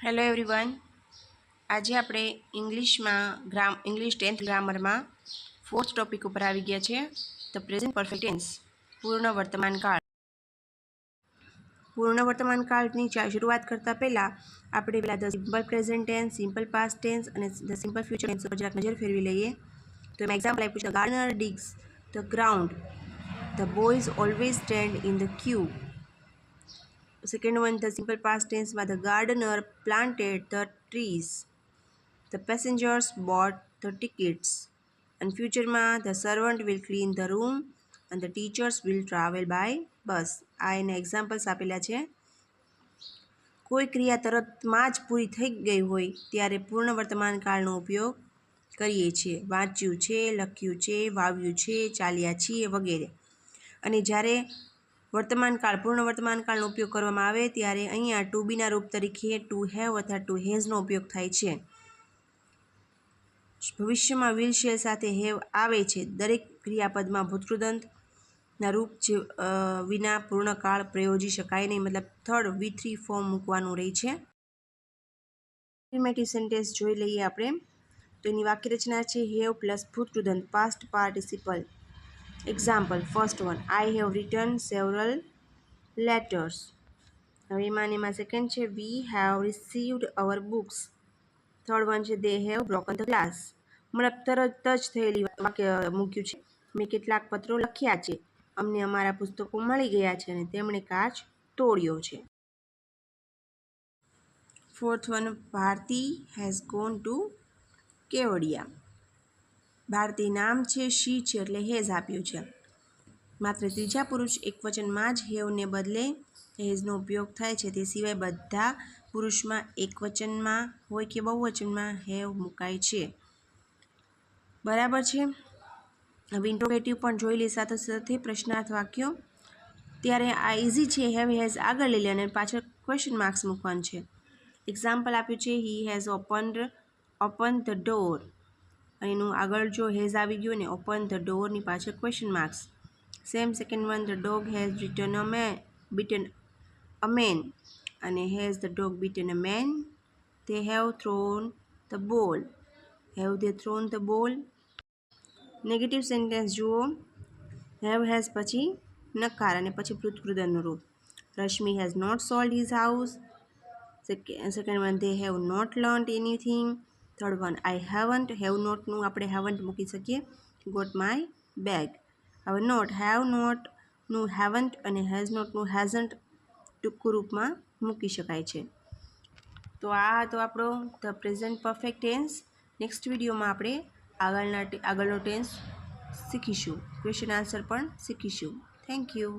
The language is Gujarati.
હેલો એવરીવન આજે આપણે ઇંગ્લિશમાં ગ્રામ, ઇંગ્લિશ ટેન્થ ગ્રામરમાં ફોર્થ ટોપિક ઉપર આવી ગયા છે ધ પ્રેઝન્ટ પરફેક્ટ ટેન્સ પૂર્ણ વર્તમાન કાળ. પૂર્ણ વર્તમાન કાળની શરૂઆત કરતાં પહેલાં આપણે પહેલાં the simple present tense simple past tense અને ધ સિમ્પલ ફ્યુચર ટેન્સ પર જરાક નજર ફેરવી લઈએ. તો એમાં એક્ઝામ્પલ આપ્યું છે gardener digs the ground the boys always stand in the queue Second one, the simple past tense by the gardener planted the trees. The passengers bought the tickets. And future માં the servant will clean the room and the teachers will travel by bus. આ એના એક્ઝામ્પલ્સ આપેલા છે કોઈ ક્રિયા તરતમાં જ પૂરી થઈ ગઈ હોય ત્યારે પૂર્ણ વર્તમાન કાળનો ઉપયોગ કરીએ છીએ વાંચ્યું છે લખ્યું છે વાવ્યું છે ચાલ્યા છીએ વગેરે અને જ્યારે વર્તમાન કાળ પૂર્ણ વર્તમાન કાળનો ઉપયોગ કરવામાં આવે ત્યારે અહીંયા ટુ બીના રૂપ તરીકે ટુ હેવ અથવા ટુ હેઝનો ઉપયોગ થાય છે. ભવિષ્યમાં વિલ શેલ સાથે હેવ આવે છે. દરેક ક્રિયાપદમાં ભૂતકૃદંતના રૂપ જે વિના પૂર્ણકાળ પ્રયોજી શકાય નહીં. મતલબ થર્ડ વી થ્રી ફોર્મ મૂકવાનું રહે છે. એફર્મેટિવ સેન્ટેન્સ જોઈ લઈએ આપણે. તો એની વાક્યરચના છે have plus ભૂતકૃદંત past participle example first one I have return several letters હવે એમાં એમાં સેકન્ડ છે we have received our books third one છે they have broken the glass મતલબ તરત જ થયેલી વાક્ય મૂક્યું છે. મેં કેટલાક પત્રો લખ્યા છે. અમને અમારા પુસ્તકો મળી ગયા છે અને તેમણે કાચ તોડ્યો છે. Fourth one Bharti has gone to Kevadia. Bharti નામ છે શી છે એટલે હેઝ આપ્યું છે. માત્ર ત્રીજા પુરુષ એકવચનમાં જ હેવને બદલે હેઝનો ઉપયોગ થાય છે. તે સિવાય બધા પુરુષમાં એકવચનમાં હોય કે બહુવચનમાં હેવ મુકાય છે. બરાબર છે? હવે ઇન્ટ્રોગેટિવ પણ જોઈ લઈએ સાથે સાથે પ્રશ્નાર્થ વાક્યો. ત્યારે આ ઇઝી છે, હેવ હેઝ આગળ લઈ લે અને પાછળ ક્વેશ્ચન માર્ક્સ મૂકવાનું છે. એક્ઝામ્પલ આપ્યું છે he has open open the door એનું આગળ જો હેઝ આવી ગયું ને ઓપન ધ ડોરની પાછળ question marks same second one the dog has return a man beaten a man અને has the dog beaten a man they have thrown the ball. Have they thrown the ball? Negative sentence જુઓ. હેવ હેઝ પછી નકાર અને પછી પૃથકૃદનનું રૂપ. Rashmi has not sold his house second one they have not learnt anything third one I haven't have નોટનું આપણે હેવન્ટ મૂકી શકીએ. ગોટ માય બેગ હવે નોટ હેવ નોટનું હેવન્ટ અને હેઝ નોટનું હેઝન્ટ ટૂંકું રૂપમાં મૂકી શકાય છે. તો આ હતો આપણો the present perfect tense. Next વિડીયોમાં આપણે આગળના આગળનો ટેન્સ શીખીશું. ક્વેશ્ચન આન્સર પણ શીખીશું. Thank you